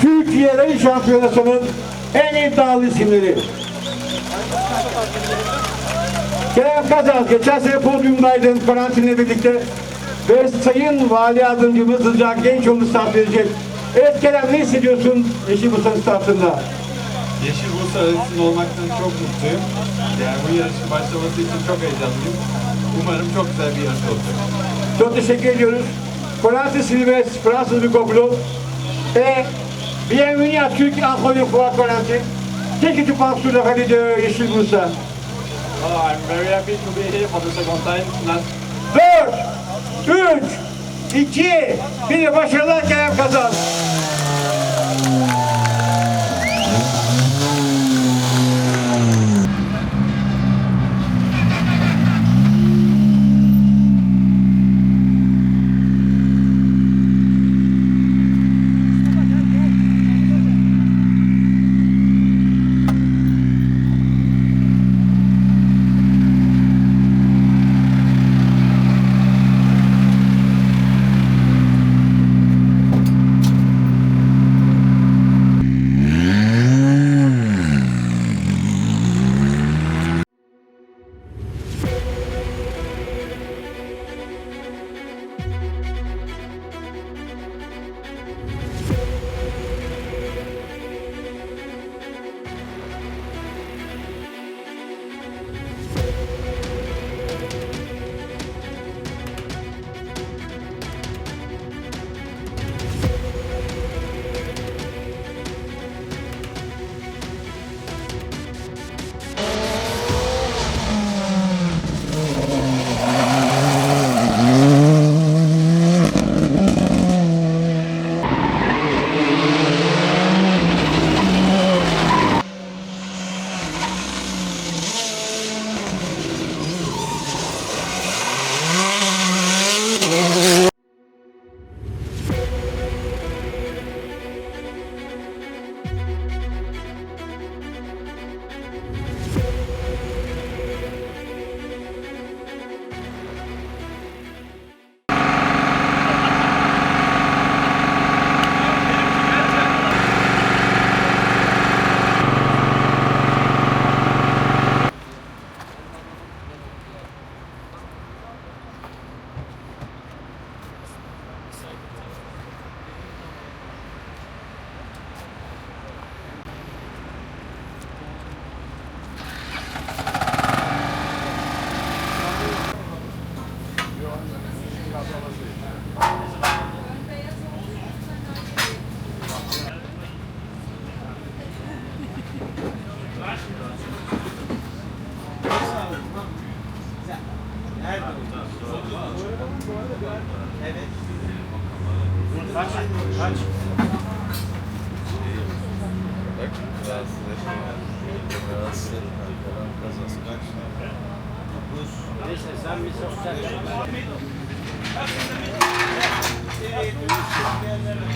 Türkiye Rally Şampiyonası'nın en iddialı isimleri. Kerem Kazal geçen sene podyumdaydın Fransız'la birlikte ve Sayın Vali Yardımcımız Rıza Gençoğlu start verecek. Evet Kerem ne hissediyorsun Yeşil Bursa'nın startında? Yeşil Bursa arasında olmaktan çok mutluyum. Yani bu yarışın başlaması için çok heyecanlıyım. Umarım çok güzel bir yarış olacak. Çok teşekkür ediyoruz. Francis Silves, Fransız bir koplo. Et bienvenue à Turquie encore une fois, Francis. Qu'est-ce que tu penses sur le rallye de Yeşil Bursa? Oh, I'm very happy to be here for the second time. Last 4, 3, 2, 1 başarılar Kazan. and then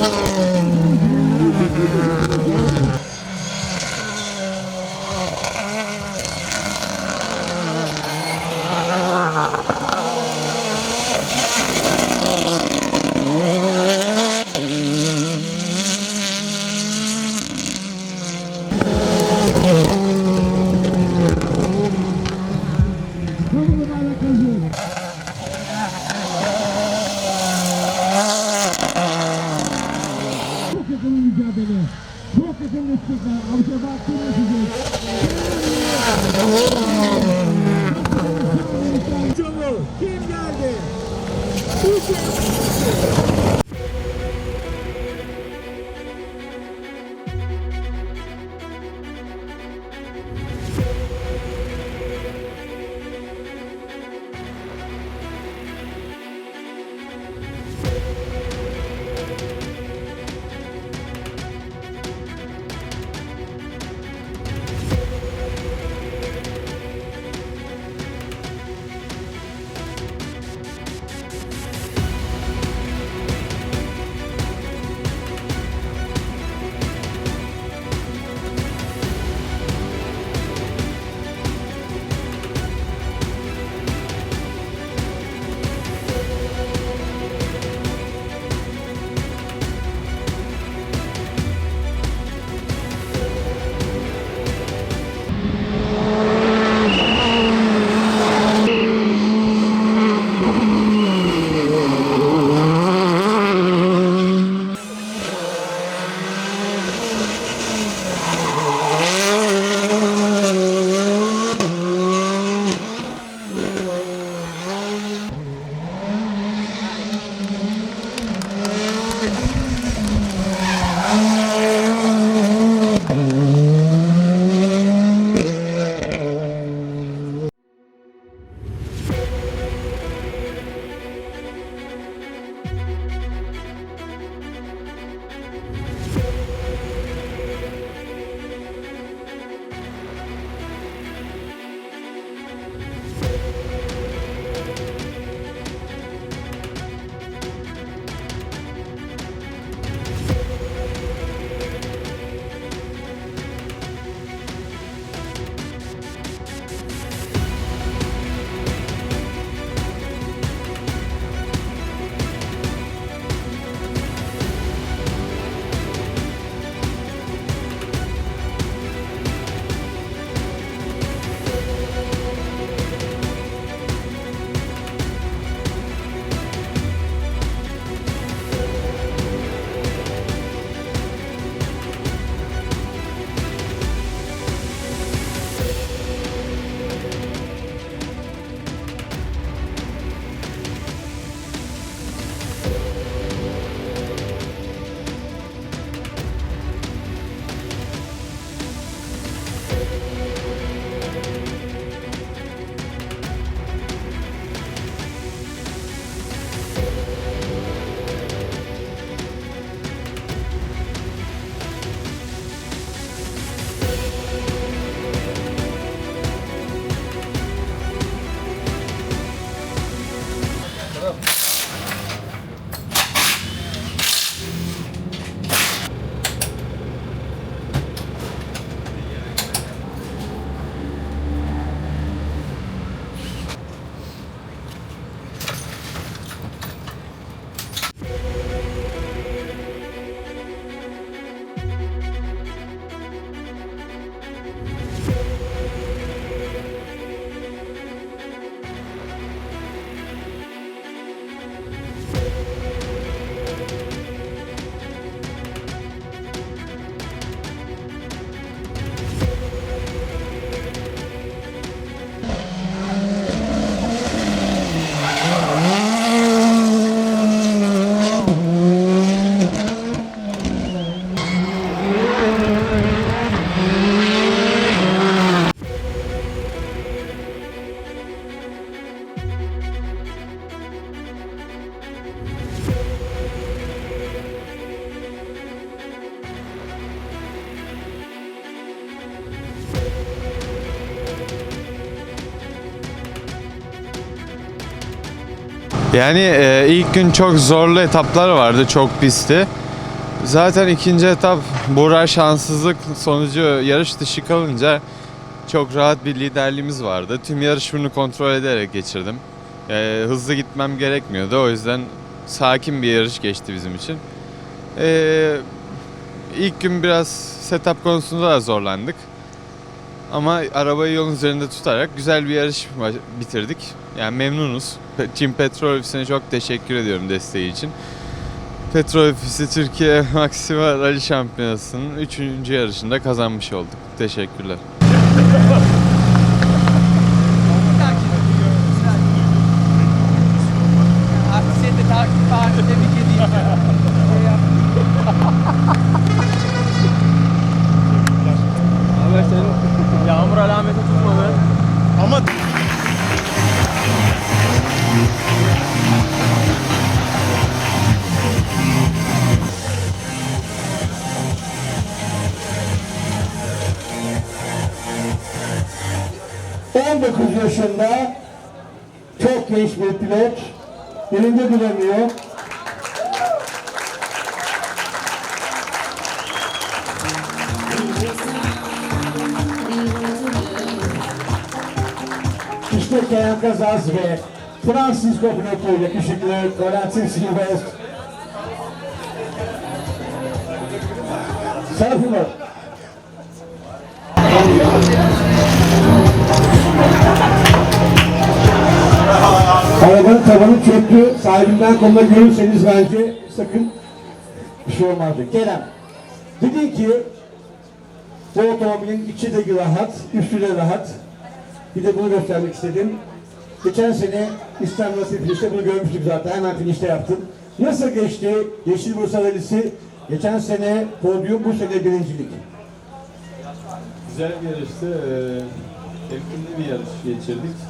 Thank you. too. Yani e, ilk gün çok zorlu etaplar vardı, çok pistti. Zaten ikinci etap Bora şanssızlık sonucu yarış dışı kalınca çok rahat bir liderliğimiz vardı. Tüm yarış bunu kontrol ederek geçirdim. Ee, hızlı gitmem gerekmiyordu. O yüzden sakin bir yarış geçti bizim için. Ee, ilk gün biraz setup konusunda da zorlandık. Ama arabayı yolun üzerinde tutarak güzel bir yarış bitirdik. Yani memnunuz. Çin Petrol Ofisi'ne çok teşekkür ediyorum desteği için. Petrol Ofisi Türkiye Maximal Rally Şampiyonası'nın 3. yarışında kazanmış olduk. Teşekkürler. Genç bir pilot. Yerinde duramıyor. İşte Kerem Kazaz ve Fransız pilotu yakışıklı Valentin Silvestre. Sarı mı? Arabanın tavanı çöktü. Sahibinden konuda görürseniz bence sakın bir şey olmazdı. Kerem, dedi ki bu otomobilin içi de rahat, üstü de rahat. Bir de bunu göstermek istedim. Geçen sene İstanbul Finiş'te bunu görmüştük zaten. Hemen finişte yaptım. Nasıl geçti Yeşil Bursa Rallisi? Geçen sene podyum, bu sene birincilik. Güzel bir yarıştı. Ee, bir yarış geçirdik.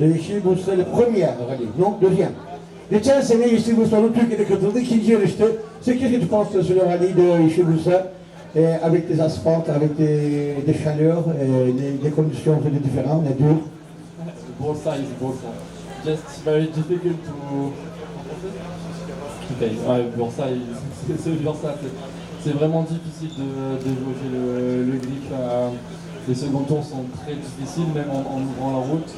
Le Yeşil Bursa, la première non Deuxième. Geçen sene Yeşil Bursa'nın Türkiye'de katıldığı ikinci yarıştı. Que tu penses sur le rallye de Yeşil avec des asphaltes, avec des, des chaleurs, les, les conditions étaient différentes, les dures. Bursa is Bursa. Just very difficult to. C'est c'est vraiment difficile de, de le, le grip. les seconds tours sont très difficiles, même en ouvrant la route.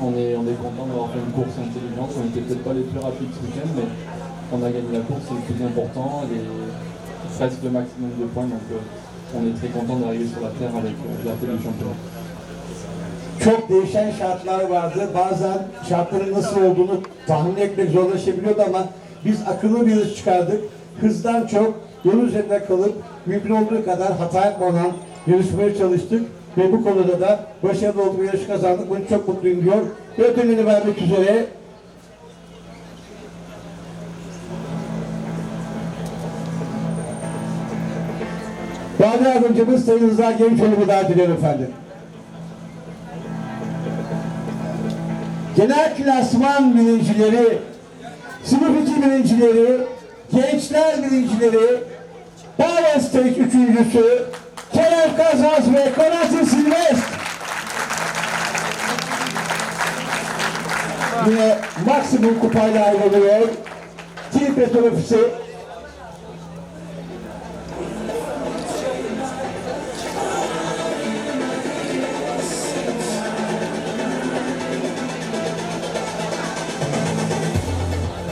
On est, on est content d'avoir fait une course intelligente. On n'était peut-être pas les plus rapides ce week-end, mais on a gagné la course, c'est le plus important. Et presque le maximum de points, donc euh, on est très content d'arriver sur la terre avec euh, la tête du championnat. Çok değişen şartlar vardı. Bazen şartların nasıl olduğunu tahmin etmek zorlaşabiliyordu ama biz akıllı bir yarış çıkardık. Hızdan çok yol üzerinde kalıp mümkün olduğu kadar hata yapmadan yarışmaya çalıştık. Ve bu konuda da başarılı olduğu bir yarış kazandık. Bunun çok mutluyum diyor. Ve ödülünü vermek üzere Vali yardımcımız Sayın Rıza Gençoğlu'nu davet ediyorum efendim. Genel klasman birincileri, sınıf iki birincileri, gençler birincileri, Power Stage üçüncüsü, Kerem Kazaz ve Konatin Silvestre. Yine maksimum kupayla ayrılıyor. Team Petrol Ofisi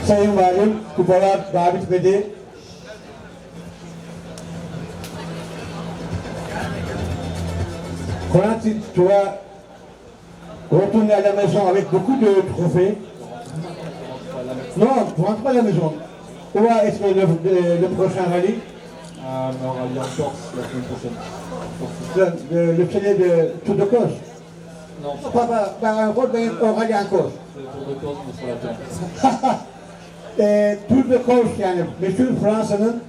Sayın Valim, kupalar daha bitmedi. Tu vas retourner à la maison avec beaucoup de trophées. Non, tu rentres pas à la maison. Où va être le, le- le prochain rallye? Euh, mais on rallye en Corse la semaine prochaine. Le, le, filet de Tour de Corse Non, Pas, pas, pas un rôle, mais rallye en Corse. c'est Tour de Corse, mais sur la e, de Corse yani meşhur Fransa'nın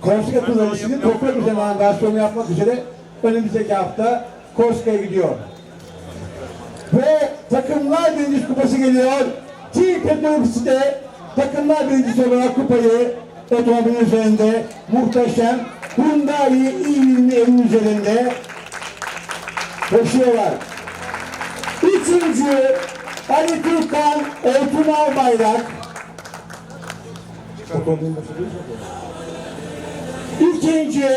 Korsika kullanıcısının toprak üzerine versiyonu yapmak üzere önümüzdeki hafta Korsika'ya gidiyor. Ve takımlar birincisi kupası geliyor. Team Petrolüksü de takımlar birincisi olarak kupayı otomobilin üzerinde muhteşem Hyundai i20 evin üzerinde taşıyorlar. Üçüncü Ali Türkan Ertuğrul Bayrak. Otomobilin başı değil mi? İkinci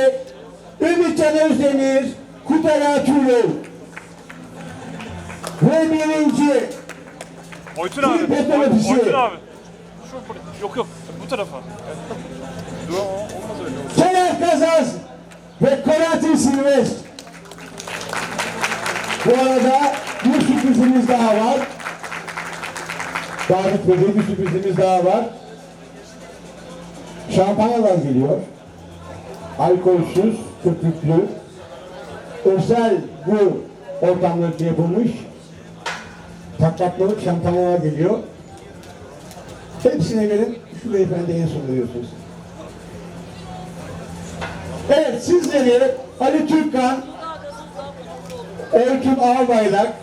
Ümitcan Özdemir Kutay Ertuğrul. Ve birinci Oytun abi. Ofisi. Oytun abi. Şu yok yok bu tarafa. Dur olmaz öyle. Kenan Kazaz ve Koratin Silvest. Bu arada bir sürprizimiz daha var. Daha bitmedi bir sürprizimiz daha var. Şampanyalar geliyor. Alkolsüz, köpüklü, özel bu ortamlarda yapılmış taklatmalık şampanyalar geliyor. Hepsine gelin şu beyefendiye veriyorsunuz. Evet sizleri Ali Türkkan, Erkin Ağbayrak,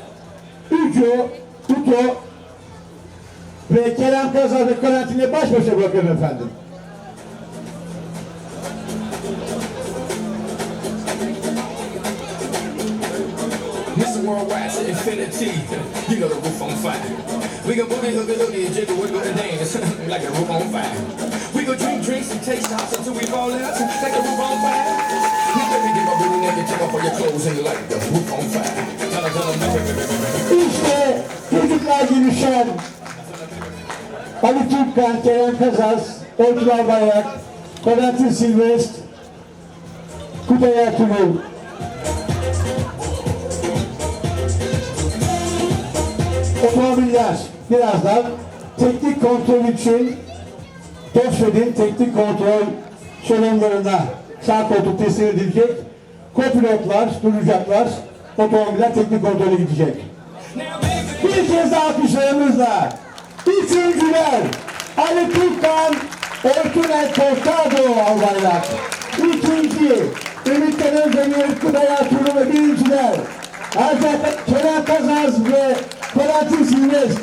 Üco, Tuto ve Kerem Kazan ve Karantin'e baş başa bırakıyorum efendim. Worldwide to infinity. You know the roof on fire. We go boogie, hoogie, hoogie, jiggle, wiggle, and dance like the roof on fire. We go drink drinks and taste shots until we fall out like the roof on fire. Now baby, get my booty naked, take off all your clothes and light the roof on fire. İşte çocuklar gelişen Ali Türkkan, Kerem Kazas, Erkin Ağbayrak, Karantin Silvest, Kutay Ertuğrul. Otomobiller birazdan teknik kontrol için Toşfed'in teknik kontrol şölenlerine sağ koltuk teslim edilecek. Kopilotlar duracaklar. Otomobiller teknik kontrole gidecek. Bir kez daha alkışlarımızla üçüncüler Ali Türkkan, Ertuğrul Kortado albayrak. İkinci Ümit Deniz Demir, Kuday Ertuğrul ve birinciler Ercan Kenan Kazaz ve Para tous les.